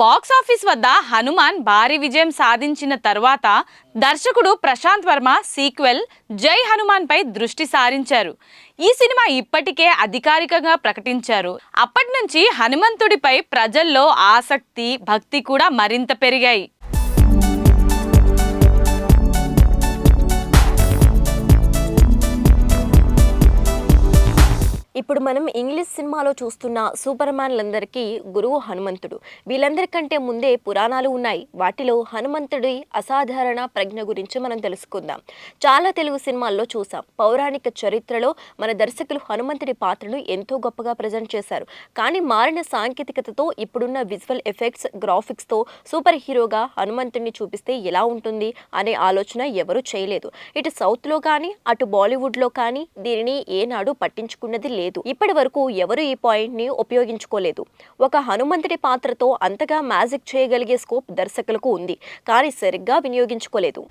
Box office వద్ద హనుమాన్ భారీ విజయం సాధించిన తర్వాత దర్శకుడు ప్రశాంత్ వర్మ సీక్వెల్ జై హనుమాన్ పై దృష్టి సారించారు. ఈ సినిమా ఇప్పటికే అధికారికంగా ప్రకటించారు. అప్పటి నుంచి హనుమంతుడిపై ప్రజల్లో ఆసక్తి భక్తి కూడా మరింత పెరిగాయి. ఇప్పుడు మనం ఇంగ్లీష్ సినిమాలో చూస్తున్న సూపర్ మ్యాన్లందరికీ గురువు హనుమంతుడు. వీళ్ళందరికంటే ముందే పురాణాలు ఉన్నాయి. వాటిలో హనుమంతుడి అసాధారణ ప్రజ్ఞ గురించి మనం తెలుసుకుందాం. చాలా తెలుగు సినిమాల్లో చూసాం. పౌరాణిక చరిత్రలో మన దర్శకులు హనుమంతుడి పాత్రను ఎంతో గొప్పగా ప్రజెంట్ చేశారు. కానీ మారిన సాంకేతికతతో ఇప్పుడున్న విజువల్ ఎఫెక్ట్స్ గ్రాఫిక్స్తో సూపర్ హీరోగా హనుమంతుడిని చూపిస్తే ఎలా ఉంటుంది అనే ఆలోచన ఎవరూ చేయలేదు. ఇటు సౌత్లో కానీ అటు బాలీవుడ్లో కానీ దీనిని ఏనాడు పట్టించుకున్నది లేదు. ఇప్పటి వరకు ఎవరు ఈ పాయింట్ని ఉపయోగించుకోలేదు. ఒక హనుమంతుడి పాత్రతో అంతగా మ్యాజిక్ చేయగలిగే స్కోప్ దర్శకులకు ఉంది. కానీ సరిగ్గా వినియోగించుకోలేదు.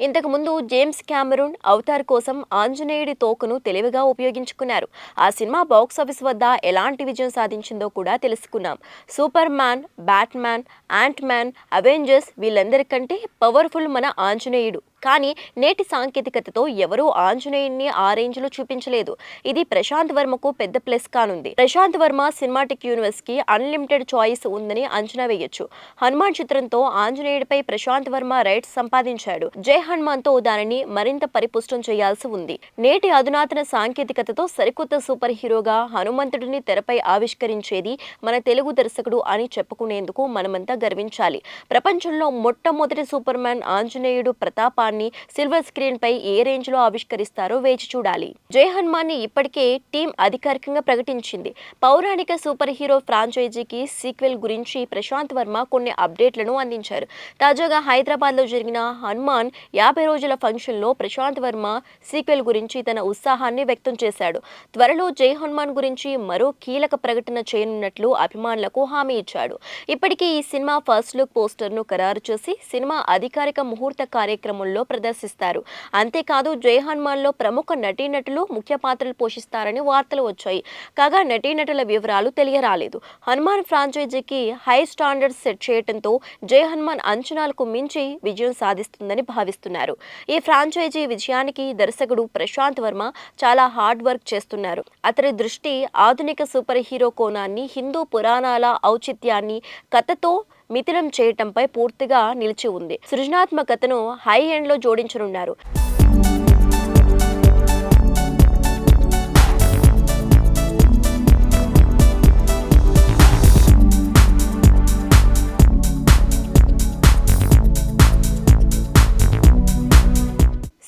ఇంతకుముందు జేమ్స్ క్యామరూన్ అవతార్ కోసం ఆంజనేయుడి తోకను తెలివిగా ఉపయోగించుకున్నారు. ఆ సినిమా బాక్స్ ఆఫీస్ వద్ద ఎలాంటి విజయం సాధించిందో కూడా తెలుసుకున్నాం. Superman Batman ant man Avengers వీళ్ళందరికంటే పవర్ఫుల్ మన ఆంజనేయుడు. కానీ నేటి సాంకేతికతతో ఎవరూ ఆంజనేయుని ఆ రేంజ్లో చూపించలేదు. ఇది ప్రశాంత్ వర్మకు పెద్ద ప్లస్ కానుంది. ప్రశాంత్ వర్మ సినిమాటిక్ యూనివర్స్కి అన్లిమిటెడ్ చాయిస్ ఉందని అంచనా వేయొచ్చు. హనుమాన్ చిత్రంతో ఆంజనేయుడిపై ప్రశాంత్ వర్మ రైట్స్ సంపాదించాడు. జై హనుమాన్తో దానిని మరింత పరిపుష్టం చేయాల్సి ఉంది. నేటి అధునాతన సాంకేతికతతో సరికొత్త సూపర్ హీరోగా హనుమంతుడిని తెరపై ఆవిష్కరించేది మన తెలుగు దర్శకుడు అని చెప్పుకునేందుకు మనమంతా గర్వించాలి. ప్రపంచంలో మొట్టమొదటి సూపర్ మ్యాన్ ఆంజనేయుడు ప్రతాపాన్ని సిల్వర్ స్క్రీన్ పై ఏ రేంజ్లో ఆవిష్కరిస్తారో వేచి చూడాలి. జై హనుమాన్ని ఇప్పటికే టీం అధికారికంగా ప్రకటించింది. పౌరాణిక సూపర్ హీరో ఫ్రాంచైజీకి సీక్వెల్ గురించి ప్రశాంత్ వర్మ కొన్ని అప్డేట్లను అందించారు. తాజాగా హైదరాబాద్లో జరిగిన హనుమాన్ యాభై రోజుల ఫంక్షన్లో ప్రశాంత్ వర్మ సీక్వెల్ గురించి తన ఉత్సాహాన్ని వ్యక్తం చేశాడు. త్వరలో జై హనుమాన్ గురించి మరో కీలక ప్రకటన చేయనున్నట్లు అభిమానులకు హామీ ఇచ్చాడు. ఇప్పటికే ఈ సినిమా ఫస్ట్ లుక్ పోస్టర్ను ఖరారు చేసి సినిమా అధికారిక ముహూర్త కార్యక్రమంలో ప్రదర్శిస్తారు. అంతేకాదు జై హనుమాన్లో ప్రముఖ నటీనటులు ముఖ్య పాత్రలు పోషిస్తారని వార్తలు వచ్చాయి. కాగా నటీనటుల వివరాలు తెలియరాలేదు. హనుమాన్ ఫ్రాంచైజీకి హై స్టాండర్డ్స్ సెట్ చేయడంతో జై హనుమాన్ అంచనాలకు మించి విజయం సాధిస్తుందని భావిస్తున్నారు. ఈ ఫ్రాంచైజీ విజయానికి దర్శకుడు ప్రశాంత్ వర్మ చాలా హార్డ్ వర్క్ చేస్తున్నారు. అతని దృష్టి ఆధునిక సూపర్ హీరో కోణాన్ని హిందూ పురాణాల ఔచిత్యాన్ని కథతో మిథునం చేయటంపై పూర్తిగా నిలిచి ఉంది. సృజనాత్మకతను హై ఎండ్లో జోడించనున్నారు.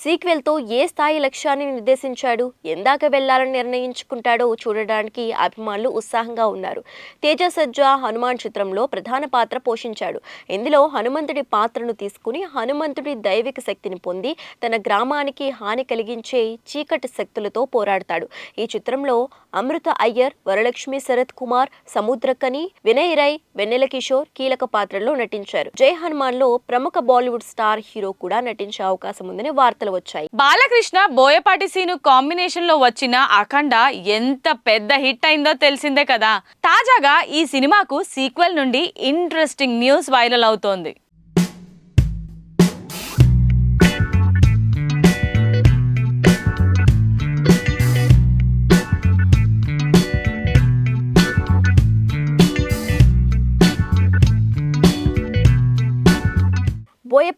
సీక్వెల్తో ఏ స్థాయి లక్ష్యాన్ని నిర్దేశించాడు ఎందాక వెళ్ళాలని నిర్ణయించుకుంటాడో చూడడానికి అభిమానులు ఉత్సాహంగా ఉన్నారు. తేజ సజ్జా హనుమాన్ చిత్రంలో ప్రధాన పాత్ర పోషించాడు. ఇందులో హనుమంతుడి పాత్రను తీసుకుని హనుమంతుడి దైవిక శక్తిని పొంది తన గ్రామానికి హాని కలిగించే చీకటి శక్తులతో పోరాడతాడు. ఈ చిత్రంలో అమృత అయ్యర్ వరలక్ష్మి శరత్ కుమార్ సముద్రకని వినయ్ రై వెన్నెల కిషోర్ కీలక పాత్రల్లో నటించారు. జై హనుమాన్లో ప్రముఖ బాలీవుడ్ స్టార్ హీరో కూడా నటించే అవకాశం ఉందని వార్తలు వచ్చాయి. బాలకృష్ణ బోయపాటి సీను కాంబినేషన్లో వచ్చిన అఖండ ఎంత పెద్ద హిట్ అయిందో తెలిసిందే కదా. తాజాగా ఈ సినిమాకు సీక్వెల్ నుండి ఇంట్రెస్టింగ్ న్యూస్ వైరల్ అవుతోంది.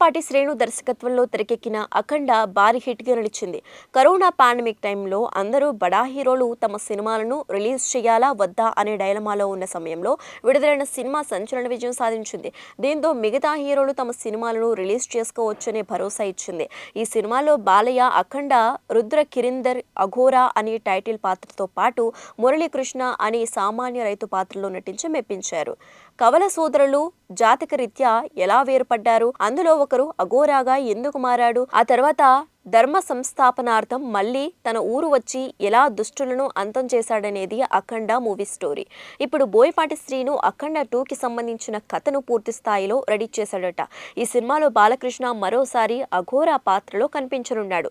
బోయపాటి శ్రేణు దర్శకత్వంలో తెరకెక్కిన అఖండ భారీ హిట్గా నిలిచింది. కరోనా పాండమిక్ టైంలో అందరూ బడా హీరోలు తమ సినిమాలను రిలీజ్ చేయాలా వద్దా అనే డైలమాలో ఉన్న సమయంలో విడుదలైన సినిమా సంచలన విజయం సాధించింది. దీంతో మిగతా హీరోలు తమ సినిమాలను రిలీజ్ చేసుకోవచ్చనే భరోసా ఇచ్చింది. ఈ సినిమాలో బాలయ్య అఖండ రుద్ర కిరిందర్ అఘోరా అనే టైటిల్ పాత్రతో పాటు మురళీకృష్ణ అనే సామాన్య రైతు పాత్రలో నటించి మెప్పించారు. కవల సోదరులు జాతక రీత్యా ఎలా వేరుపడ్డారు? అందులో ఒక ఒకరు అఘోరాగా ఎందుకు మారాడు? ఆ తర్వాత ధర్మ సంస్థాపనార్థం మళ్ళీ తన ఊరు వచ్చి ఎలా దుష్టులను అంతం చేశాడనేది అఖండ మూవీ స్టోరీ. ఇప్పుడు బోయపాటి శ్రీను అఖండ టూకి సంబంధించిన కథను పూర్తి స్థాయిలో రెడీ చేశాడట. ఈ సినిమాలో బాలకృష్ణ మరోసారి అఘోరా పాత్రలో కనిపించనున్నాడు.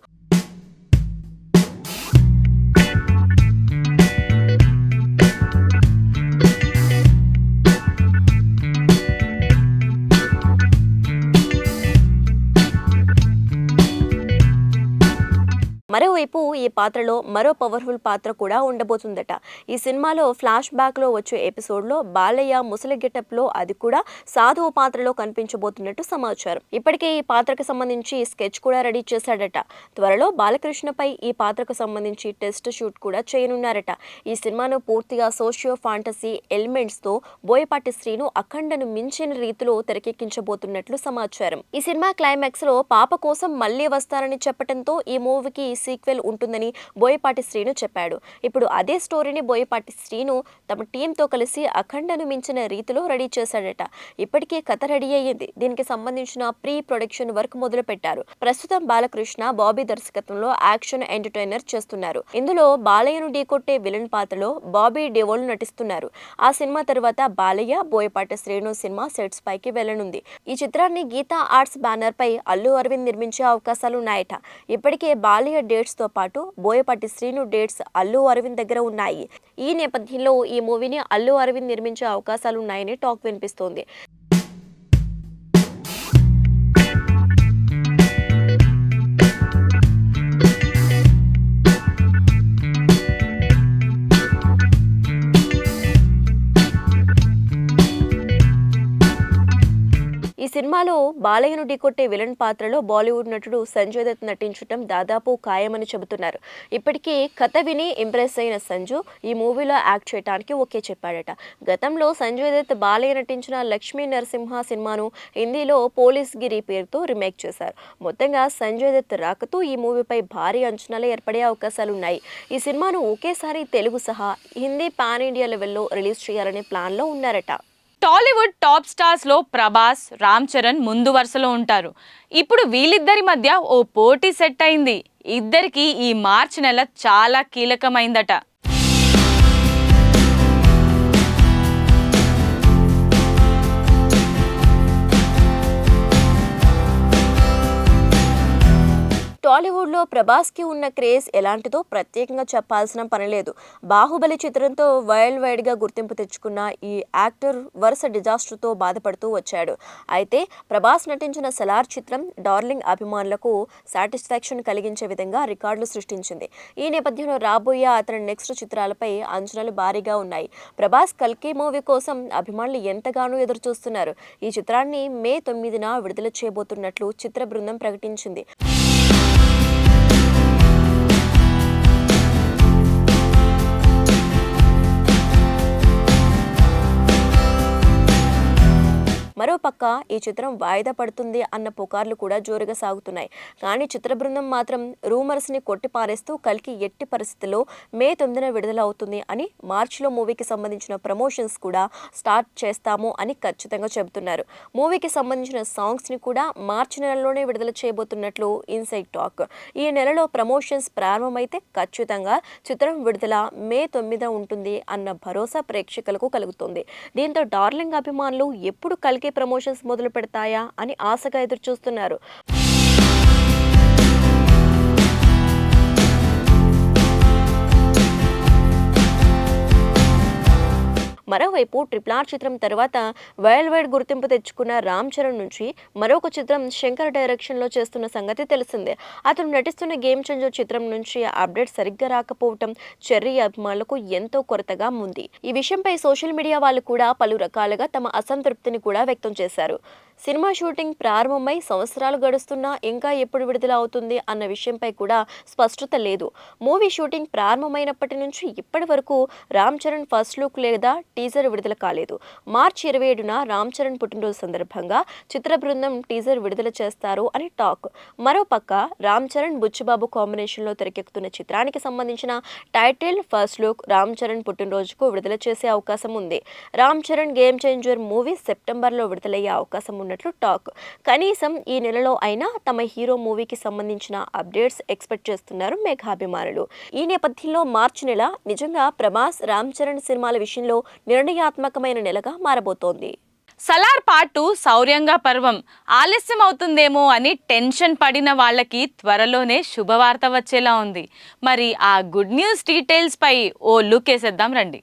మరోవైపు ఈ పాత్రలో మరో పవర్ఫుల్ పాత్ర కూడా ఉండబోతుందట. ఈ సినిమాలో ఫ్లాష్ బ్యాక్లో వచ్చే ఎపిసోడ్లో బాలయ్య ముసలి గెటప్లో అది కూడా సాధువు పాత్రలో కనిపించబోతున్నట్టు సమాచారం. ఇప్పటికే ఈ పాత్రకు సంబంధించి స్కెచ్ కూడా రెడీ చేశాడట. త్వరలో బాలకృష్ణపై ఈ పాత్రకు సంబంధించి టెస్ట్ షూట్ కూడా చేయనున్నారట. ఈ సినిమాను పూర్తిగా సోషియో ఫాంటసీ ఎలిమెంట్స్తో బోయపాటి శ్రీను అఖండను మించిన రీతిలో తెరకెక్కించబోతున్నట్లు సమాచారం. ఈ సినిమా క్లైమాక్స్లో పాప కోసం మళ్ళీ వస్తారని చెప్పడంతో ఈ మూవీకి సీక్వెల్ ఉంటుందని బోయపాటి శ్రీను చెప్పాడు. ఇప్పుడు అదే స్టోరీని బోయపాటి శ్రీను తమ టీంతో కలిసి అఖండను మించిన రీతిలో రెడీ చేశాడట. ఇప్పటికే కథ రెడీ అయ్యింది. దీనికి సంబంధించిన ప్రీ ప్రొడక్షన్ వర్క్ మొదలు పెట్టారు ప్రస్తుతం బాలకృష్ణ బాబీ దర్శకత్వంలో యాక్షన్ ఎంటర్టైనర్ చేస్తున్నారు. ఇందులో బాలయ్యను ఢీకొట్టే విలన్ పాత్రలో బాబీ డెవోల్ నటిస్తున్నారు. ఆ సినిమా తర్వాత బాలయ్య బోయపాటి శ్రీను సినిమా సెట్స్ పైకి వెళ్ళనుంది ఈ చిత్రాన్ని గీతా ఆర్ట్స్ బ్యానర్ పై అల్లు అరవింద్ నిర్మించే అవకాశాలు ఉన్నాయట ఇప్పటికే బాలయ్య డేట్స్తో పాటు బోయపాటి శ్రీను డేట్స్ అల్లు అరవింద్ దగ్గర ఉన్నాయి. ఈ నేపథ్యంలో ఈ మూవీని అల్లు అరవింద్ నిర్మించే అవకాశాలు ఉన్నాయని టాక్ వినిపిస్తోంది. సినిమాలో బాలయ్యను ఢీకొట్టే విలన్ పాత్రలో బాలీవుడ్ నటుడు సంజయ్ దత్ నటించడం దాదాపు ఖాయమని చెబుతున్నారు. ఇప్పటికీ కథ విని ఇంప్రెస్ అయిన సంజు ఈ మూవీలో యాక్ట్ చేయడానికి ఓకే చెప్పాడట. గతంలో సంజయ్ దత్ బాలయ్య నటించిన లక్ష్మీ నరసింహ సినిమాను హిందీలో పోలీస్ గిరి పేరుతో రీమేక్ చేశారు. మొత్తంగా సంజయ్ దత్ రాకతో ఈ మూవీపై భారీ అంచనాలు ఏర్పడే అవకాశాలు ఉన్నాయి ఈ సినిమాను ఒకేసారి తెలుగు సహా హిందీ పాన్ ఇండియా లెవెల్లో రిలీజ్ చేయాలనే ప్లాన్లో ఉన్నారట. టాలీవుడ్ టాప్ స్టార్స్లో ప్రభాస్ రామ్ చరణ్ ముందు వరుసలో ఉంటారు. ఇప్పుడు వీళ్ళిద్దరి మధ్య ఓ పోటీ సెట్ అయింది. ఇద్దరికి ఈ మార్చి నెల చాలా కీలకమైందట. టాలీవుడ్లో ప్రభాస్కి ఉన్న క్రేజ్ ఎలాంటిదో ప్రత్యేకంగా చెప్పాల్సిన పని లేదు. బాహుబలి చిత్రంతో వరల్డ్ వైడ్గా గుర్తింపు తెచ్చుకున్న ఈ యాక్టర్ వరుస డిజాస్టర్తో బాధపడుతూ వచ్చాడు. అయితే ప్రభాస్ నటించిన సలార్ చిత్రం డార్లింగ్ అభిమానులకు సాటిస్ఫాక్షన్ కలిగించే విధంగా రికార్డులు సృష్టించింది. ఈ నేపథ్యంలో రాబోయే అతని నెక్స్ట్ చిత్రాలపై అంచనాలు భారీగా ఉన్నాయి. ప్రభాస్ కల్కి మూవీ కోసం అభిమానులు ఎంతగానో ఎదురుచూస్తున్నారు. ఈ చిత్రాన్ని మే తొమ్మిదిన విడుదల చేయబోతున్నట్లు చిత్ర బృందం ప్రకటించింది. మరోపక్క ఈ చిత్రం వాయిదా పడుతుంది అన్న పుకార్లు కూడా జోరుగా సాగుతున్నాయి. కానీ చిత్ర బృందం మాత్రం రూమర్స్ని కొట్టిపారేస్తూ కల్కి ఎట్టి పరిస్థితుల్లో మే తొమ్మిదిన విడుదల అవుతుంది అని మార్చిలో మూవీకి సంబంధించిన ప్రమోషన్స్ కూడా స్టార్ట్ చేస్తాము అని ఖచ్చితంగా చెబుతున్నారు. మూవీకి సంబంధించిన సాంగ్స్ని కూడా మార్చి నెలలోనే విడుదల చేయబోతున్నట్లు ఇన్సైడ్ టాక్. ఈ నెలలో ప్రమోషన్స్ ప్రారంభమైతే ఖచ్చితంగా చిత్రం విడుదల మే తొమ్మిదిన ఉంటుంది అన్న భరోసా ప్రేక్షకులకు కలుగుతుంది. దీంతో డార్లింగ్ అభిమానులు ఎప్పుడు కలికి ప్రమోషన్స్ మొదలు పెడతాయా అని ఆశగా ఎదురు మరోవైపు ట్రిపుల్ ఆర్ చిత్రం తర్వాత వరల్డ్ వైడ్ గుర్తింపు తెచ్చుకున్న రామ్ చరణ్ నుంచి మరొక చిత్రం శంకర్ డైరెక్షన్లో చేస్తున్న సంగతి తెలిసిందే. అతను నటిస్తున్న గేమ్ చేంజర్ చిత్రం నుంచి అప్డేట్ సరిగ్గా రాకపోవటం చెర్రీ అభిమానులకు ఎంతో కొరతగా ఉంది. ఈ విషయంపై సోషల్ మీడియా వాళ్ళు కూడా పలు రకాలుగా తమ అసంతృప్తిని కూడా వ్యక్తం చేశారు. సినిమా షూటింగ్ ప్రారంభమై సంవత్సరాలు గడుస్తున్నా ఇంకా ఎప్పుడు విడుదల అవుతుంది అన్న విషయంపై కూడా స్పష్టత లేదు. మూవీ షూటింగ్ ప్రారంభమైనప్పటి నుంచి ఇప్పటి వరకు రామ్ చరణ్ ఫస్ట్ లుక్ లేదా టీజర్ విడుదల కాలేదు. మార్చి ఇరవై ఏడున రామ్ చరణ్ పుట్టినరోజు సందర్భంగా చిత్ర బృందం టీజర్ విడుదల చేస్తారు అని టాక్. మరోపక్క రామ్ చరణ్ బుచ్చిబాబు కాంబినేషన్లో తెరకెక్కుతున్న చిత్రానికి సంబంధించిన title first look Ram Charan పుట్టినరోజుకు విడుదల చేసే అవకాశం ఉంది. Ram Charan game changer movie సెప్టెంబర్లో విడుదలయ్యే అవకాశం ఉంది ఉన్నట్లు టాక్. కనీసం ఈ నెలలో అయినా తమ హీరో మూవీకి సంబంధించిన అప్డేట్స్ ఎక్స్పెక్ట్ చేస్తున్నారు మేఘాభిమానులు. ఈ నేపథ్యంలో మార్చి నెల నిజంగా ప్రభాస్ రామ్ చరణ్ సినిమాల విషయంలో నిర్ణయాత్మకమైన నెలగా మారబోతోంది. సలార్ పాటు టూ సౌర్యంగా పర్వం. ఆలస్యం అవుతుందేమో అని టెన్షన్ పడిన వాళ్ళకి త్వరలోనే శుభవార్త వచ్చేలా ఉంది. మరి ఆ గుడ్ న్యూస్ డీటెయిల్స్ పై ఓ లుక్ వేసేద్దాం రండి.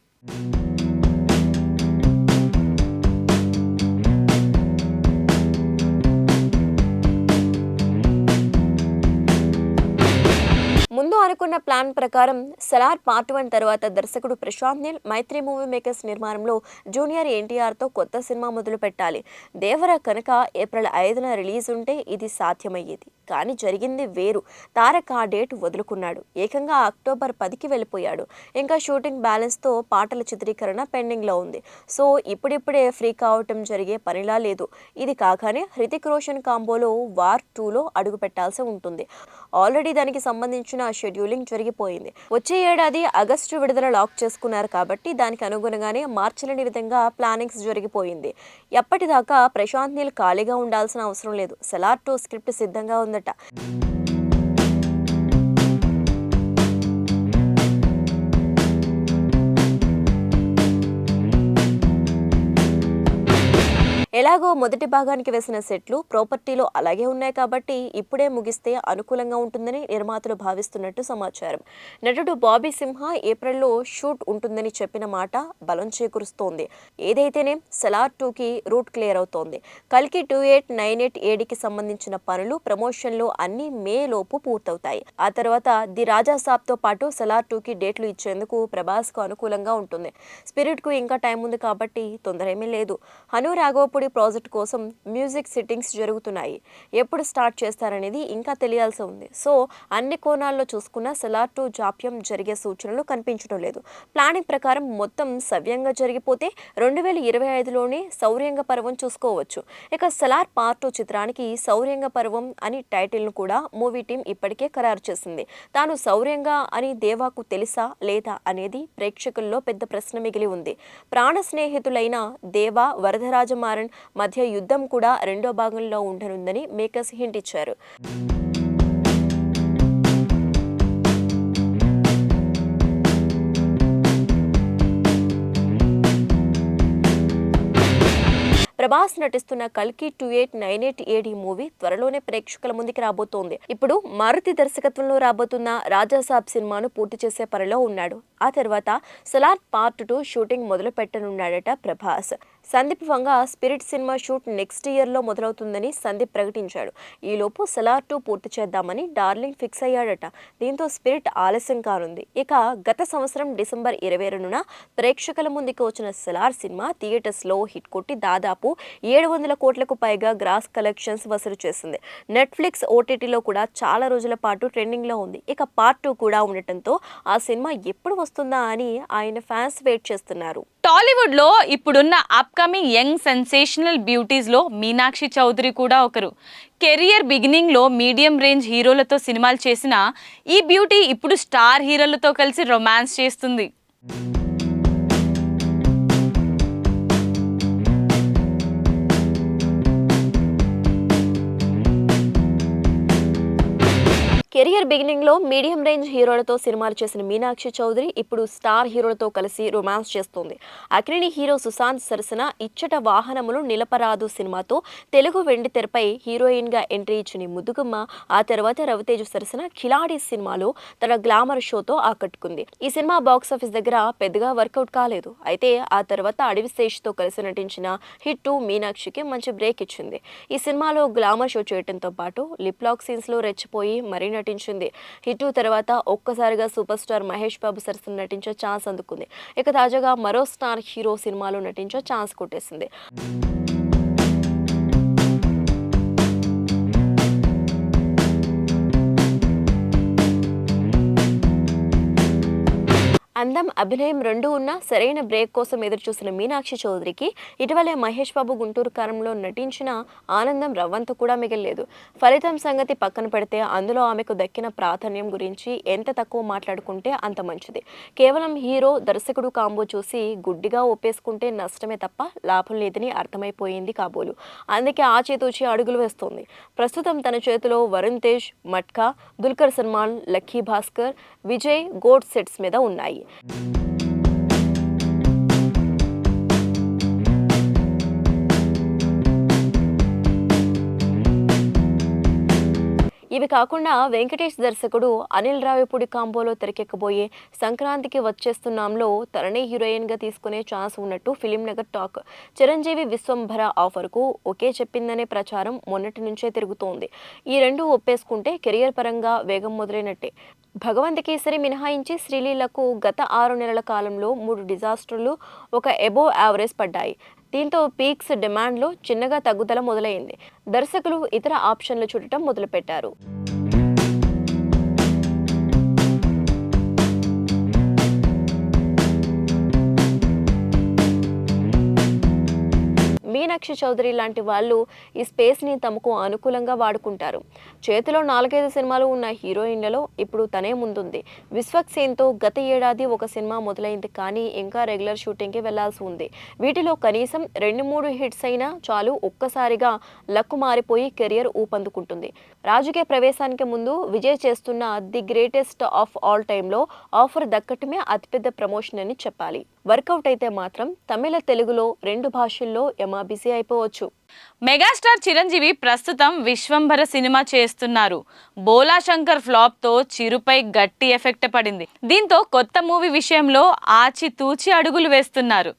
అనుకున్న ప్లాన్ ప్రకారం సలార్ పార్ట్ వన్ తర్వాత దర్శకుడు ప్రశాంత్ నీల్ మైత్రి మూవీ మేకర్స్ నిర్మాణంలో జూనియర్ ఎన్టీఆర్తో కొత్త సినిమా మొదలు పెట్టాలి దేవర కనుక ఏప్రిల్ ఐదున రిలీజ్ ఉంటే ఇది సాధ్యమయ్యేది. కానీ జరిగింది వేరు. తారక్ ఆ డేట్ వదులుకున్నాడు. ఏకంగా అక్టోబర్ పదికి వెళ్ళిపోయాడు. ఇంకా షూటింగ్ బ్యాలెన్స్తో పాటల చిత్రీకరణ పెండింగ్లో ఉంది. సో ఇప్పుడిప్పుడే ఫ్రీ కావటం జరిగే పనిలా లేదు. ఇది కాగానే హృతిక్ రోషన్ కాంబోలో వార్ టూలో అడుగు పెట్టాల్సి ఉంటుంది. ఆల్రెడీ దానికి సంబంధించిన షెడ్యూలింగ్ జరిగిపోయింది. వచ్చే ఏడాది ఆగస్టు విడుదల లాక్ చేసుకున్నారు కాబట్టి దానికి అనుగుణంగానే మార్చలేని విధంగా ప్లానింగ్స్ జరిగిపోయింది. ఎప్పటిదాకా ప్రశాంత్ నీల్ ఖాళీగా ఉండాల్సిన అవసరం లేదు. సెలార్ టూ స్క్రిప్ట్ సిద్ధంగా ఉంది ఉందట ఎలాగో మొదటి భాగానికి వేసిన సెట్లు ప్రాపర్టీలో అలాగే ఉన్నాయి కాబట్టి ఇప్పుడే ముగిస్తే అనుకూలంగా ఉంటుందని నిర్మాతలు భావిస్తున్నట్టు సమాచారం. నటుడు బాబీ సింహ ఏప్రిల్లో షూట్ ఉంటుందని చెప్పిన మాట బలం చేకూరుస్తోంది. ఏదైతేనే సెలార్ టూకి రూట్ క్లియర్ అవుతోంది. కల్కి టూ ఎయిట్ నైన్ ఎయిట్ ఏడికి సంబంధించిన పనులు ప్రమోషన్లు అన్ని మే లోపు పూర్తవుతాయి. ఆ తర్వాత ది రాజా సాబ్తో పాటు సెలార్ టూకి డేట్లు ఇచ్చేందుకు ప్రభాస్కు అనుకూలంగా ఉంటుంది. స్పిరిట్కు ఇంకా టైం ఉంది కాబట్టి తొందర ఏమీ లేదు. హను రాఘవపూడి ప్రాజెక్ట్ కోసం మ్యూజిక్ సిట్టింగ్స్ జరుగుతున్నాయి. ఎప్పుడు స్టార్ట్ చేస్తారనేది ఇంకా తెలియాల్సి ఉంది. సో అన్ని కోణాల్లో చూసుకున్న సెలార్ టూ జాప్యం జరిగే సూచనలు కనిపించడం లేదు. ప్లానింగ్ ప్రకారం మొత్తం సవ్యంగా జరిగిపోతే రెండు వేల ఇరవై ఐదులోనే సౌర్యంగ పర్వం చూసుకోవచ్చు. ఇక సెలార్ పార్ట్ టూ చిత్రానికి సౌర్యంగ పర్వం అని టైటిల్ను కూడా మూవీ టీం ఇప్పటికే ఖరారు చేసింది. తాను సౌర్యంగ అని దేవాకు తెలుసా లేదా అనేది ప్రేక్షకుల్లో పెద్ద ప్రశ్న మిగిలి ఉంది. ప్రాణ స్నేహితులైన దేవా వరదరాజమారన్ మధ్య యుద్ధం కూడా రెండో భాగంలో ఉండనుందని మేకర్స్ హింట్ ఇచ్చారు. ప్రభాస్ నటిస్తున్న కల్కి two eight nine eight AD movie త్వరలోనే ప్రేక్షకుల ముందుకి రాబోతోంది. ఇప్పుడు మారుతి దర్శకత్వంలో రాబోతున్న రాజాసాబ్ సినిమాను పూర్తి చేసే పనిలో ఉన్నాడు. ఆ తర్వాత సలార్ పార్ట్ టూ షూటింగ్ మొదలు పెట్టనున్నాడట Prabhas. Sandeep Vanga Spirit cinema shoot next ఇయర్లో మొదలవుతుందని సందీప్ ప్రకటించాడు. ఈలోపు సలార్ టూ పూర్తి చేద్దామని డార్లింగ్ ఫిక్స్ అయ్యాడట. దీంతో స్పిరిట్ ఆలస్యం కానుంది. ఇక గత సంవత్సరం డిసెంబర్ ఇరవై రెండున ప్రేక్షకుల ముందుకు వచ్చిన సలార్ సినిమా థియేటర్స్లో హిట్ కొట్టి దాదాపు ఏడు వందల కోట్లకు పైగా గ్రాస్ కలెక్షన్స్ వసూలు చేసింది. నెట్ఫ్లిక్స్ ఓటీటీలో కూడా చాలా రోజుల పాటు ట్రెండింగ్లో ఉంది. ఇక పార్ట్ టూ కూడా ఉండటంతో ఆ సినిమా ఎప్పుడు వస్తుందా అని ఆయన ఫ్యాన్స్ వెయిట్ చేస్తున్నారు. టాలీవుడ్లో ఇప్పుడున్న అప్కమింగ్ యంగ్ సెన్సేషనల్ బ్యూటీస్లో మీనాక్షి చౌదరి కూడా ఒకరు. కెరియర్ బిగినింగ్లో మీడియం రేంజ్ హీరోలతో సినిమాలు చేసిన ఈ బ్యూటీ ఇప్పుడు స్టార్ హీరోలతో కలిసి రొమాన్స్ చేస్తుంది. కెరియర్ బిగినింగ్లో మీడియం రేంజ్ హీరోలతో సినిమాలు చేసిన మీనాక్షి చౌదరి ఇప్పుడు స్టార్ హీరోలతో కలిసి రొమాన్స్ చేస్తోంది. అగ్రిణి హీరో సుశాంత్ సరసన ఇచ్చట వాహనములు నిలపరాదు సినిమాతో తెలుగు వెండి తెరపై హీరోయిన్గా ఎంట్రీ ఇచ్చిన ముదుగుమ్మ ఆ తర్వాత రవితేజ సరసన ఖిలాడి సినిమాలో తన గ్లామర్ షోతో ఆకట్టుకుంది. ఈ సినిమా బాక్సాఫీస్ దగ్గర పెద్దగా వర్కౌట్ కాలేదు. అయితే ఆ తర్వాత అడవి శేష్తో కలిసి నటించిన హిట్ టూ మీనాక్షికి మంచి బ్రేక్ ఇచ్చింది. ఈ సినిమాలో గ్లామర్ షో చేయడంతో పాటు లిప్ లాక్ సీన్స్లో రెచ్చిపోయి మరీ నటించింది. హిట్ టూ తర్వాత ఒక్కసారిగా సూపర్ స్టార్ మహేష్ బాబు సరసన నటించే ఛాన్స్ అందుకుంది. ఇక తాజాగా మరో స్టార్ హీరో సినిమాలో నటించే ఛాన్స్ కొట్టేసింది. అందం అభినయం రెండు ఉన్నా సరైన బ్రేక్ కోసం ఎదురుచూసిన మీనాక్షి చౌదరికి ఇటీవలే మహేష్ బాబు గుంటూరు కారంలో నటించిన ఆనందం రవ్వంత కూడా మిగలలేదు. ఫలితం సంగతి పక్కన పెడితే అందులో ఆమెకు దక్కిన ప్రాధాన్యం గురించి ఎంత తక్కువ మాట్లాడుకుంటే అంత మంచిది. కేవలం హీరో దర్శకుడు కాంబో చూసి గుడ్డిగా ఒప్పేసుకుంటే నష్టమే తప్ప లాభం లేదని అర్థమైపోయింది కాబోలు. అందుకే ఆచితూచి అడుగులు వేస్తోంది. ప్రస్తుతం తన చేతిలో వరుణ్ తేజ్ మట్కా దుల్కర్ సల్మాన్ లక్కీ భాస్కర్ విజయ్ గోడ్ సెట్స్ మీద ఉన్నాయి. Mm-hmm. ఇవి కాకుండా వెంకటేష్ దర్శకుడు అనిల్ రావిపూడి కాంబోలో తెరకెక్కబోయే సంక్రాంతికి వచ్చేస్తున్నాంలో తరణి హీరోయిన్గా తీసుకునే ఛాన్స్ ఉన్నట్టు ఫిలిం నగర్ టాక్. చిరంజీవి విశ్వంభర ఆఫర్కు ఒకే చెప్పిందనే ప్రచారం మొన్నటి నుంచే తిరుగుతోంది. ఈ రెండు ఒప్పేసుకుంటే కెరియర్ పరంగా వేగం మొదలైనట్టే. భగవంత్ కేసరి మినహాయించి శ్రీలీలకు గత ఆరు నెలల కాలంలో మూడు డిజాస్టర్లు ఒక ఎబో యావరేజ్ పడ్డాయి. దీంతో పీక్స్ డిమాండ్లో చిన్నగా తగ్గుదల మొదలైంది. దర్శకులు ఇతర ఆప్షన్లు చూడటం మొదలుపెట్టారు. మీనాక్షి చౌదరి లాంటి వాళ్ళు ఈ స్పేస్ని తమకు అనుకూలంగా వాడుకుంటారు. చేతిలో నాలుగైదు సినిమాలు ఉన్న హీరోయిన్లలో ఇప్పుడు తనే ముందుంది. విశ్వక్ సేన్తో గత ఏడాది ఒక సినిమా మొదలైంది కానీ ఇంకా రెగ్యులర్ షూటింగ్కి వెళ్ళాల్సి ఉంది. వీటిలో కనీసం రెండు మూడు హిట్స్ అయినా చాలు ఒక్కసారిగా లక్కు మారిపోయి కెరియర్ ఊపందుకుంటుంది. రాజకీయ ప్రవేశానికి ముందు విజయ్ చేస్తున్న ది గ్రేటెస్ట్ ఆఫ్ ఆల్ టైంలో ఆఫర్ దక్కటమే అతిపెద్ద ప్రమోషన్ అని చెప్పాలి. వర్కౌట్ అయితే మాత్రం తమిళ తెలుగులో రెండు భాషల్లో యమా బిజీ అయిపోవచ్చు. మెగాస్టార్ చిరంజీవి ప్రస్తుతం విశ్వంభర సినిమా చేస్తున్నారు. బోలా శంకర్ ఫ్లాప్తో చిరుపై గట్టి ఎఫెక్ట్ పడింది. దీంతో కొత్త మూవీ విషయంలో ఆచితూచి అడుగులు వేస్తున్నారు.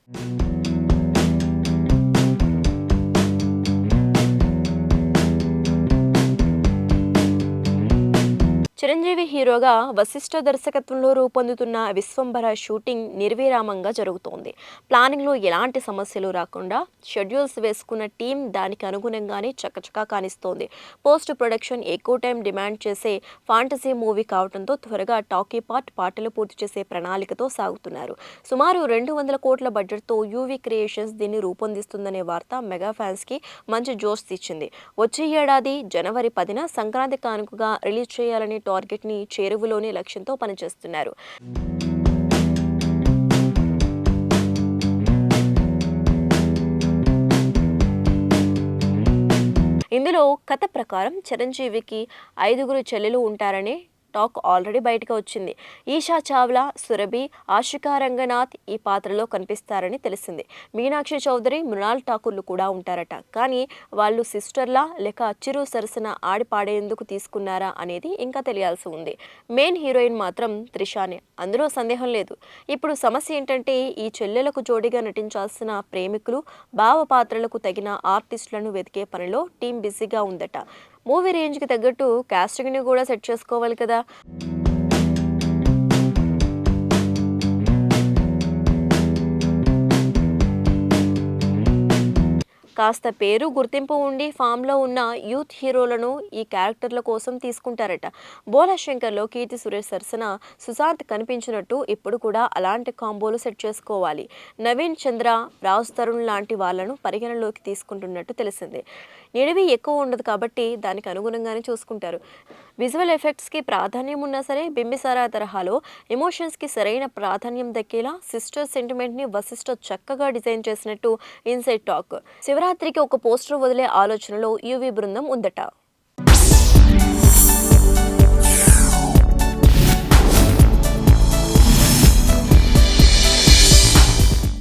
చిరంజీవి హీరోగా వశిష్ఠ దర్శకత్వంలో రూపొందుతున్న విశ్వంభర షూటింగ్ నిర్విరామంగా జరుగుతోంది. ప్లానింగ్లో ఎలాంటి సమస్యలు రాకుండా షెడ్యూల్స్ వేసుకున్న టీం దానికి అనుగుణంగానే చకచకా కానిస్తోంది. పోస్ట్ ప్రొడక్షన్ ఎక్కువ టైం డిమాండ్ చేసే ఫాంటసీ మూవీ కావడంతో త్వరగా టాకీ పార్ట్ పాటలు పూర్తి చేసే ప్రణాళికతో సాగుతున్నారు. సుమారు రెండు వందల కోట్ల బడ్జెట్తో యూవీ క్రియేషన్స్ దీన్ని రూపొందిస్తుందనే వార్త మెగా ఫ్యాన్స్కి మంచి జోష్ ఇచ్చింది వచ్చే ఏడాది జనవరి పదిన సంక్రాంతి కానుకగా రిలీజ్ చేయాలని టార్గెట్ని చేరువలోనే లక్ష్యంతో పనిచేస్తున్నారు. ఇందులో కథ ప్రకారం చిరంజీవికి ఐదుగురు చెల్లెలు ఉంటారనే టాక్ ఆల్రెడీ బయటకు వచ్చింది. ఈషా చావ్లా సురభి ఆశికా రంగనాథ్ ఈ పాత్రలో కనిపిస్తారని తెలిసింది. మీనాక్షి చౌదరి మృణాల్ ఠాకూర్లు కూడా ఉంటారట. కానీ వాళ్ళు సిస్టర్లా లేక చిరు సరసన ఆడి పాడేందుకు తీసుకున్నారా అనేది ఇంకా తెలియాల్సి ఉంది. మెయిన్ హీరోయిన్ మాత్రం త్రిషానే. అందులో సందేహం లేదు. ఇప్పుడు సమస్య ఏంటంటే ఈ చెల్లెలకు జోడిగా నటించాల్సిన ప్రేమికులు భావ పాత్రలకు తగిన ఆర్టిస్టులను వెతికే పనిలో టీం బిజీగా ఉందట. మూవీ రేంజ్కి తగ్గట్టు కాస్టింగ్ని కూడా సెట్ చేసుకోవాలి కదా. కాస్త పేరు గుర్తింపు ఉండి ఫామ్లో ఉన్న యూత్ హీరోలను ఈ క్యారెక్టర్ల కోసం తీసుకుంటారట. బోలా శంకర్లో కీర్తి సురేష్ సరసన సుశాంత్ కనిపించినట్టు ఇప్పుడు కూడా అలాంటి కాంబోలు సెట్ చేసుకోవాలి. నవీన్ చంద్ర రాజ్ తరుణ్ లాంటి వాళ్ళను పరిగణలోకి తీసుకుంటున్నట్టు తెలిసింది. నిడివి ఎక్కువ ఉండదు కాబట్టి దానికి అనుగుణంగానే చూసుకుంటారు. విజువల్ ఎఫెక్ట్స్కి ప్రాధాన్యం ఉన్నా సరే బింబిసారా తరహాలో ఎమోషన్స్కి సరైన ప్రాధాన్యం దక్కేలా సిస్టర్ సెంటిమెంట్ని వశిష్ఠ చక్కగా డిజైన్ చేసినట్టు ఇన్సైడ్ టాక్ శివరాత్రికి ఒక పోస్టర్ వదిలే ఆలోచనలో యువి బృందం ఉందట.